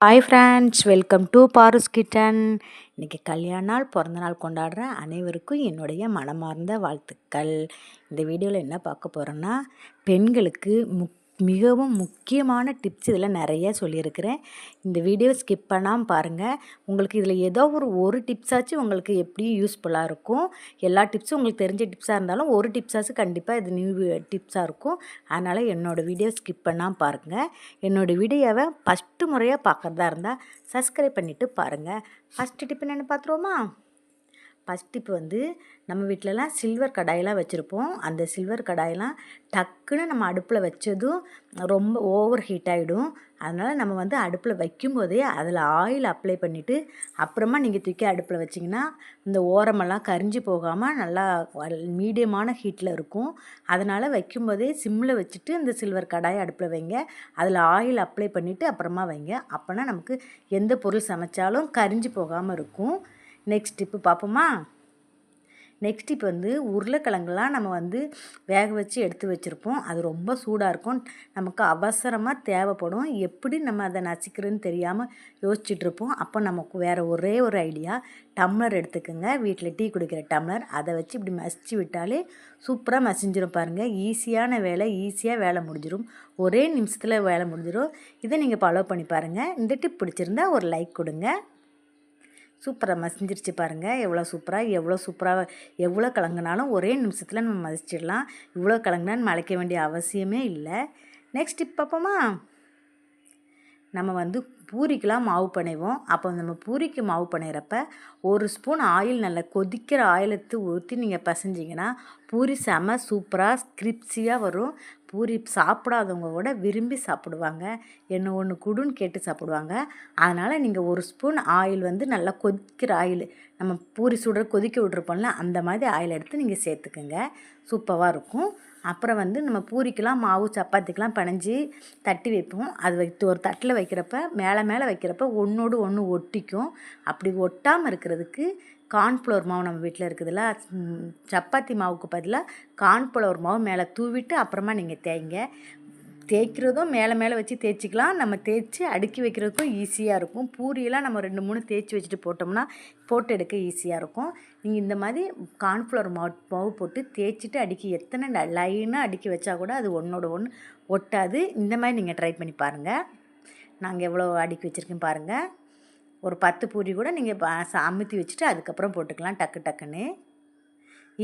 Hi friends welcome to Paras kitchen இன்றைக்கி கல்யாண நாள் பிறந்த நாள் கொண்டாடுற அனைவருக்கும் என்னுடைய மனமார்ந்த வாழ்த்துக்கள். இந்த வீடியோவில் என்ன பார்க்க போகிறோன்னா பெண்களுக்கு முக் மிகவும் முக்கியமான டிப்ஸ் இதில் நிறைய சொல்லியிருக்கிறேன். இந்த வீடியோ ஸ்கிப் பண்ணாமல் பாருங்கள் உங்களுக்கு இதில் ஏதோ ஒரு ஒரு டிப்ஸாச்சும் உங்களுக்கு எப்படியும் யூஸ்ஃபுல்லாக இருக்கும். எல்லா டிப்ஸும் உங்களுக்கு தெரிஞ்ச டிப்ஸாக இருந்தாலும் ஒரு டிப்ஸாச்சும் கண்டிப்பாக இது நியூ டிப்ஸாக இருக்கும். அதனால் என்னோடய வீடியோ ஸ்கிப் பண்ணாமல் பாருங்கள் என்னோடய வீடியோவை ஃபஸ்ட்டு முறையாக பார்க்குறதா இருந்தால் சப்ஸ்கிரைப் பண்ணிவிட்டு பாருங்கள் ஃபஸ்ட்டு டிப் என்னென்னு பார்த்துருவோமா? ஃபஸ்ட் டிப் வந்து நம்ம வீட்டிலலாம் சில்வர் கடாயெல்லாம் வச்சுருப்போம். அந்த சில்வர் கடாயெல்லாம் டக்குன்னு நம்ம அடுப்பில் வச்சதும் ரொம்ப ஓவர் ஹீட் ஆகிடும் அதனால் நம்ம வந்து அடுப்பில் வைக்கும்போதே அதில் ஆயில் அப்ளை பண்ணிவிட்டு அப்புறமா நீங்கள் தூக்கி அடுப்பில் வச்சிங்கன்னா இந்த ஓரமெல்லாம் கரிஞ்சு போகாமல் நல்லா மீடியமான ஹீட்டில் இருக்கும். அதனால் வைக்கும்போதே சிம்மில் வச்சுட்டு இந்த சில்வர் கடாயை அடுப்பில் வைங்க. அதில் ஆயில் அப்ளை பண்ணிவிட்டு அப்புறமா வைங்க. அப்போனா நமக்கு எந்த பொருள் சமைச்சாலும் கரிஞ்சு போகாமல் இருக்கும். நெக்ஸ்ட் டிப்பு பார்ப்போமா நெக்ஸ்ட் இப்போ வந்து உருளைக்கிழங்குலாம் நம்ம வந்து வேக வச்சு எடுத்து வச்சுருப்போம். அது ரொம்ப சூடாக இருக்கும். நமக்கு அவசரமாக தேவைப்படும். எப்படி நம்ம அதை நசிக்கிறதுன்னு தெரியாமல் யோசிச்சுட்ருப்போம். அப்போ நமக்கு வேறு ஒரே ஒரு ஐடியா. டம்ளர் எடுத்துக்கோங்க. வீட்டில் டீ குடிக்கிற டம்ளர். அதை வச்சு இப்படி மசிச்சு விட்டாலே சூப்பராக மசிஞ்சிடும் பாருங்கள் ஈஸியான வேலை ஈஸியாக வேலை முடிஞ்சிடும் ஒரே நிமிஷத்தில் வேலை முடிஞ்சிடும் இதை நீங்கள் ஃபாலோ பண்ணி பாருங்கள் இந்த டிப் பிடிச்சிருந்தா ஒரு லைக் கொடுங்க. சூப்பராக மசிஞ்சிருச்சு பாருங்கள் எவ்வளோ சூப்பராக எவ்வளோ சூப்பராக எவ்வளோ கலங்கினாலும் ஒரே நிமிஷத்தில் நம்ம மதிச்சிடலாம் இவ்வளோ கலங்கினான்னு மலைக்க வேண்டிய அவசியமே இல்லை. நெக்ஸ்ட் இப்போ பார்ப்போமா நம்ம வந்து பூரிக்கெலாம் மாவு பிணைவோம் அப்போ நம்ம பூரிக்கு மாவு பிணையிறப்ப ஒரு ஸ்பூன் ஆயில் நல்லா கொதிக்கிற ஆயிலத்து ஊற்றி நீங்கள் பசைஞ்சிங்கன்னா பூரி செம சூப்பராக ஸ்கிரிப்ஸியாக வரும். பூரி சாப்பிடாதவங்க கூட விரும்பி சாப்பிடுவாங்க. என்ன ஒன்று குடுன்னு கேட்டு சாப்பிடுவாங்க. அதனால் நீங்கள் ஒரு ஸ்பூன் ஆயில் வந்து நல்லா கொதிக்கிற ஆயில் நம்ம பூரி சுடுற கொதிக்க விட்ருப்போம்ல அந்த மாதிரி ஆயில் எடுத்து நீங்கள் சேர்த்துக்குங்க. சூப்பராக இருக்கும். அப்புறம் வந்து நம்ம பூரிக்கெலாம் மாவு சப்பாத்திக்கெலாம் பிணைஞ்சி தட்டி வைப்போம். அது வைத்து ஒரு தட்டில் வைக்கிறப்ப மேலே மேலே வைக்கிறப்ப ஒன்றோடு ஒன்று ஒட்டிக்கும். அப்படி ஒட்டாமல் இருக்கிறதுக்கு கார்ன்ஃப்ளவர் மாவு நம்ம வீட்டில் இருக்குதுல்ல சப்பாத்தி மாவுக்கு பதிலாக கார்ன்ஃப்ளவர் மாவு மேலே தூவிட்டு அப்புறமா நீங்கள் தேய்ங்க. தேய்க்கிறதும் மேலே மேலே வச்சு தேய்ச்சிக்கலாம். நம்ம தேய்ச்சி அடுக்கி வைக்கிறதுக்கும் ஈஸியாக இருக்கும். பூரியெல்லாம் நம்ம ரெண்டு மூணு தேய்ச்சி வச்சுட்டு போட்டோம்னா போட்டு எடுக்க ஈஸியாக இருக்கும். நீங்கள் இந்த மாதிரி கார்ன்ஃப்ளவர் மாவு மாவு போட்டு தேய்ச்சிட்டு அடுக்கி எத்தனை லைனாக அடுக்கி வச்சா கூட அது ஒன்றோட ஒன்று ஒட்டாது. இந்த மாதிரி நீங்கள் ட்ரை பண்ணி பாருங்கள் நாங்கள் எவ்வளோ அடுக்கி வச்சுருக்கேன் பாருங்கள் ஒரு பத்து பூரி கூட நீங்கள் அமுத்தி வச்சுட்டு அதுக்கப்புறம் போட்டுக்கலாம் டக்கு டக்குன்னு.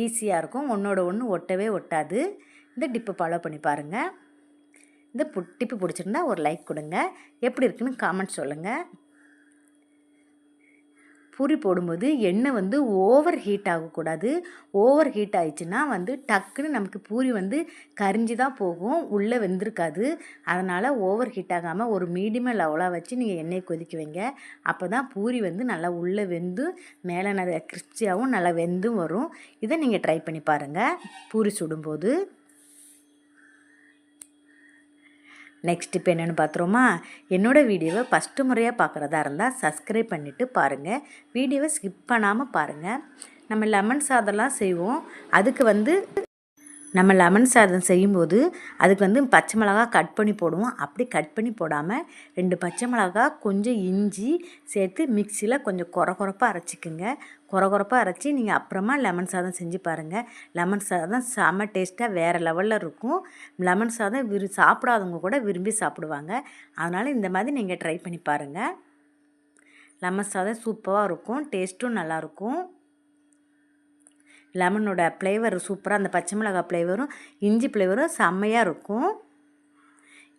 ஈஸியாக இருக்கும். ஒன்றோட ஒன்று ஒட்டவே ஒட்டாது. இந்த டிப்பை ஃபாலோ பண்ணி பாருங்கள் இந்த டிப்பு பிடிச்சிருந்தா ஒரு லைக் கொடுங்க. எப்படி இருக்குன்னு காமெண்ட் சொல்லுங்கள் பூரி போடும்போது எண்ணெய் வந்து ஓவர் ஹீட் ஆகக்கூடாது. ஓவர் ஹீட் ஆயிடுச்சுன்னா வந்து டக்குன்னு நமக்கு பூரி வந்து கரிஞ்சு தான் போகும் உள்ளே வெந்திருக்காது. அதனால் ஓவர் ஹீட் ஆகாமல் ஒரு மீடியமாக லெவலாக வச்சு நீங்கள் எண்ணெயை கொதிக்க வைங்க. அப்போ தான் பூரி வந்து நல்லா உள்ளே வெந்து மேலே நிறைய கிறிஸ்பியாகவும் நல்லா வெந்தும் வரும். இதை நீங்கள் ட்ரை பண்ணி பாருங்கள் பூரி சுடும்போது. நெக்ஸ்ட் இப்போ என்னென்னு பார்த்துருமா என்னோடய வீடியோவை ஃபஸ்ட்டு முறையாக பார்க்குறதா இருந்தால் சப்ஸ்கிரைப் பண்ணிவிட்டு பாருங்கள் வீடியோவை ஸ்கிப் பண்ணாமல் பாருங்கள் நம்ம லெமன் சாதம்லாம் செய்வோம். அதுக்கு வந்து நம்ம லெமன் சாதம் செய்யும்போது அதுக்கு வந்து பச்சை மிளகா கட் பண்ணி போடுவோம். அப்படி கட் பண்ணி போடாமல் ரெண்டு பச்சை மிளகா கொஞ்சம் இஞ்சி சேர்த்து மிக்சியில் கொஞ்சம் குறகுறப்பாக அரைச்சிக்குங்க. குறை அரைச்சி நீங்கள் அப்புறமா லெமன் சாதம் செஞ்சு பாருங்கள் லெமன் சாதம் செம டேஸ்ட்டாக வேறு லெவலில் இருக்கும். லெமன் சாதம் விரு சாப்பிடாதவங்க கூட விரும்பி சாப்பிடுவாங்க. அதனால் இந்த மாதிரி நீங்கள் ட்ரை பண்ணி பாருங்கள் லெமன் சாதம் சூப்பராக இருக்கும். டேஸ்ட்டும் நல்லாயிருக்கும் லெமனோட ஃப்ளேவர் சூப்பராக அந்த பச்சை மிளகாய் ஃப்ளேவரும் இஞ்சி ஃப்ளேவரும் செம்மையாக இருக்கும்.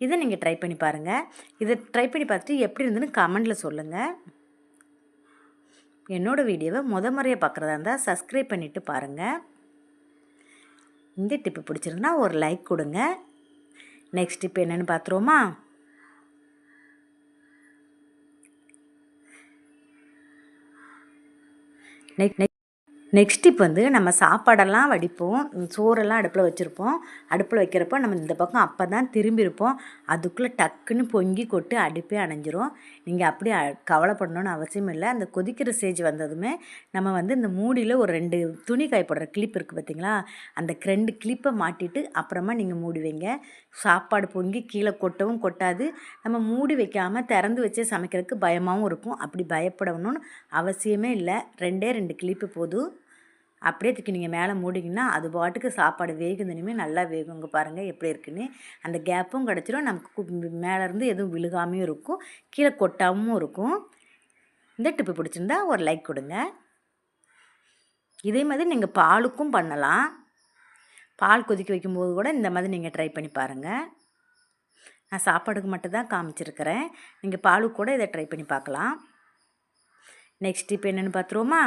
இதை நீங்கள் ட்ரை பண்ணி பாருங்கள் இதை ட்ரை பண்ணி பார்த்துட்டு எப்படி இருந்துன்னு கமெண்டில் சொல்லுங்கள் என்னோடய வீடியோவை முத முறையாக பார்க்குறதா இருந்தால் சப்ஸ்கிரைப் பண்ணிவிட்டு பாருங்கள் இந்த டிப்பு பிடிச்சிருந்தா ஒரு லைக் கொடுங்க. நெக்ஸ்ட் டிப் என்னென்னு பார்த்துருவோமா நெக்ஸ்ட் நெக்ஸ்ட் இப்போ வந்து நம்ம சாப்பாடெல்லாம் வடிப்போம். சோறெல்லாம் அடுப்பில் வச்சுருப்போம். அடுப்பில் வைக்கிறப்போ நம்ம இந்த பக்கம் அப்போ தான் திரும்பியிருப்போம். அதுக்குள்ளே டக்குன்னு பொங்கி கொட்டு அடுப்பே அணைஞ்சிரும். நீங்கள் அப்படி கவலைப்படணும்னு அவசியம் இல்லை. அந்த கொதிக்கிற ஸ்டேஜ் வந்ததுமே நம்ம வந்து இந்த மூடியில் ஒரு ரெண்டு துணி காயப்படுற கிளிப் இருக்குது பார்த்தீங்களா? அந்த ரெண்டு கிளிப்பை மாட்டிட்டு அப்புறமா நீங்கள் மூடி வைங்க. சாப்பாடு பொங்கி கீழே கொட்டவும் கொட்டாது. நம்ம மூடி வைக்காமல் திறந்து வச்சே சமைக்கிறதுக்கு பயமாகவும் இருக்கும். அப்படி பயப்படணும்னு அவசியமே இல்லை. ரெண்டே ரெண்டு கிளிப்பு போதும். அப்படியே தூக்கி நீங்கள் மேலே மூடிங்கன்னா அது பாட்டுக்கு சாப்பாடு வேகுதுனுமே நல்லா வேகுங்க பாருங்கள் எப்படி இருக்குன்னு. அந்த கேப்பும் கிடச்சிரும். நமக்கு மேலேருந்து எதுவும் விழுகாமையும் இருக்கும். கீழே கொட்டாமும் இருக்கும். இந்த டிப்பு பிடிச்சிருந்தா ஒரு லைக் கொடுங்க. இதே மாதிரி நீங்கள் பாலுக்கும் பண்ணலாம். பால் கொதிக்க வைக்கும்போது கூட இந்த மாதிரி நீங்கள் ட்ரை பண்ணி பாருங்கள் நான் சாப்பாடுக்கு மட்டும் தான் காமிச்சிருக்கிறேன். நீங்கள் பாலுக்கு கூட இதை ட்ரை பண்ணி பார்க்கலாம். நெக்ஸ்ட் இப்போ என்னென்னு பார்த்துருவோமா?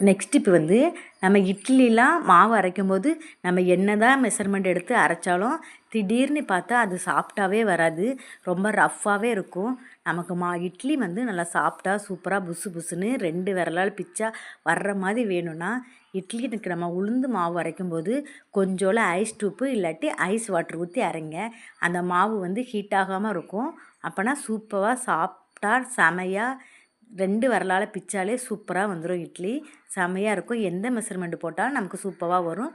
நெக்ஸ்ட் இப்போ வந்து நம்ம இட்லிலாம் மாவு அரைக்கும் போது நம்ம என்ன தான் மெஷர்மெண்ட் எடுத்து அரைச்சாலும் திடீர்னு பார்த்தா அது சாஃப்டாகவே வராது. ரொம்ப ரஃப்பாகவே இருக்கும். நமக்கு மா இட்லி வந்து நல்லா சாஃப்டாக சூப்பராக புசு புசுன்னு ரெண்டு விரலால் பிச்சா வர்ற மாதிரி வேணும்னா இட்லிக்கு நம்ம உளுந்து மாவு அரைக்கும் போது கொஞ்சோல ஐஸ் டூப்பு இல்லாட்டி ஐஸ் வாட்டர் ஊற்றி அரைங்க. அந்த மாவு வந்து ஹீட் ஆகாமல் இருக்கும். அப்போனா சூப்பராக சாஃப்டாக செமையாக ரெண்டு வரலால் பிச்சாலே சூப்பராக வந்துடும் இட்லி. செமையாக இருக்கும். எந்த மெஷர்மெண்ட் போட்டாலும் நமக்கு சூப்பராக வரும்.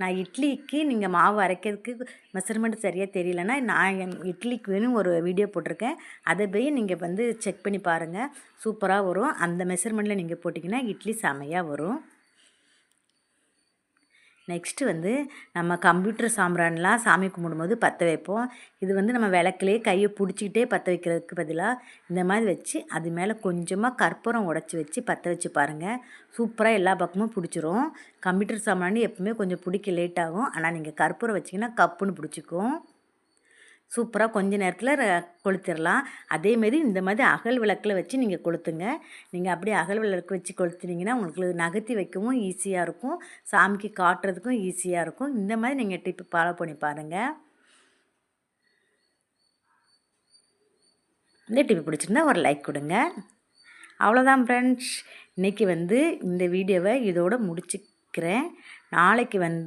நான் இட்லிக்கு நீங்கள் மாவு அரைக்கிறதுக்கு மெஷர்மெண்ட் சரியாக தெரியலன்னா நான் என் இட்லிக்கு வேணும் ஒரு வீடியோ போட்டிருக்கேன். அதை போய் நீங்கள் வந்து செக் பண்ணி பாருங்கள் சூப்பராக வரும். அந்த மெஷர்மெண்ட்டில் நீங்கள் போட்டிங்கன்னா இட்லி செமையாக வரும். நெக்ஸ்ட்டு வந்து நம்ம கம்ப்யூட்டர் சாம்பிரான்லாம் சாமி கும்பிடும்போது பற்ற வைப்போம். இது வந்து நம்ம விளக்குலேயே கையை பிடிச்சிக்கிட்டே பற்ற வைக்கிறதுக்கு பதிலாக இந்த மாதிரி வச்சு அது மேலே கொஞ்சமாக கற்பூரம் உடச்சி வச்சு பற்ற வச்சு பாருங்கள் சூப்பராக எல்லா பக்கமும் பிடிச்சிரும். கம்ப்யூட்டர் சாம்பிராணி எப்பவுமே கொஞ்சம் பிடிக்க லேட் ஆகும். ஆனால் நீங்கள் கற்பூரம் வச்சிங்கன்னா கப்புன்னு பிடிச்சிக்கும். சூப்பராக கொஞ்ச நேரத்தில் கொளுத்திடலாம் அதேமாரி இந்த மாதிரி அகல் விளக்கில் வச்சு நீங்கள் கொளுத்துங்க. நீங்கள் அப்படியே அகல் விளக்கு வச்சு கொளுத்துனீங்கன்னா உங்களுக்கு நகர்த்தி வைக்கவும் ஈஸியாக இருக்கும். சாமிக்கு காட்டுறதுக்கும் ஈஸியாக இருக்கும். இந்த மாதிரி நீங்கள் டிப்பு ஃபாலோ பண்ணி பாருங்கள் இந்த டிப்பு பிடிச்சிருந்தா ஒரு லைக் கொடுங்க. அவ்வளோதான் ஃப்ரெண்ட்ஸ். இன்றைக்கி வந்து இந்த வீடியோவை இதோடு முடிச்சுக்கிறேன். நாளைக்கு வந்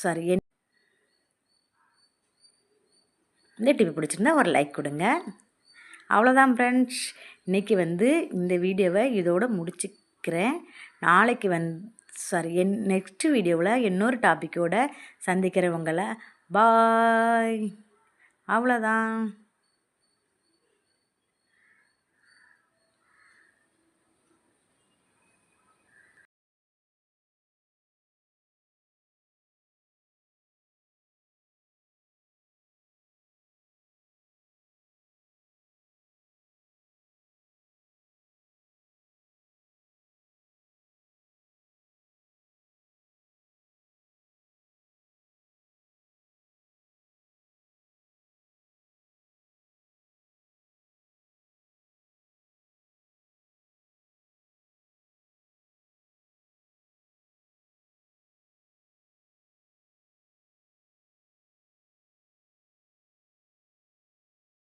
சாரி இந்த டிவி பிடிச்சிருந்தா ஒரு லைக் கொடுங்க. அவ்வளோதான் ஃப்ரெண்ட்ஸ் இன்றைக்கி வந்து இந்த வீடியோவை இதோடு முடிச்சுக்கிறேன். நாளைக்கு வந் சாரி என் நெக்ஸ்ட் வீடியோவில் இன்னொரு டாப்பிக்கோடு சந்திக்கிறவங்களை பாய் அவ்வளோதான்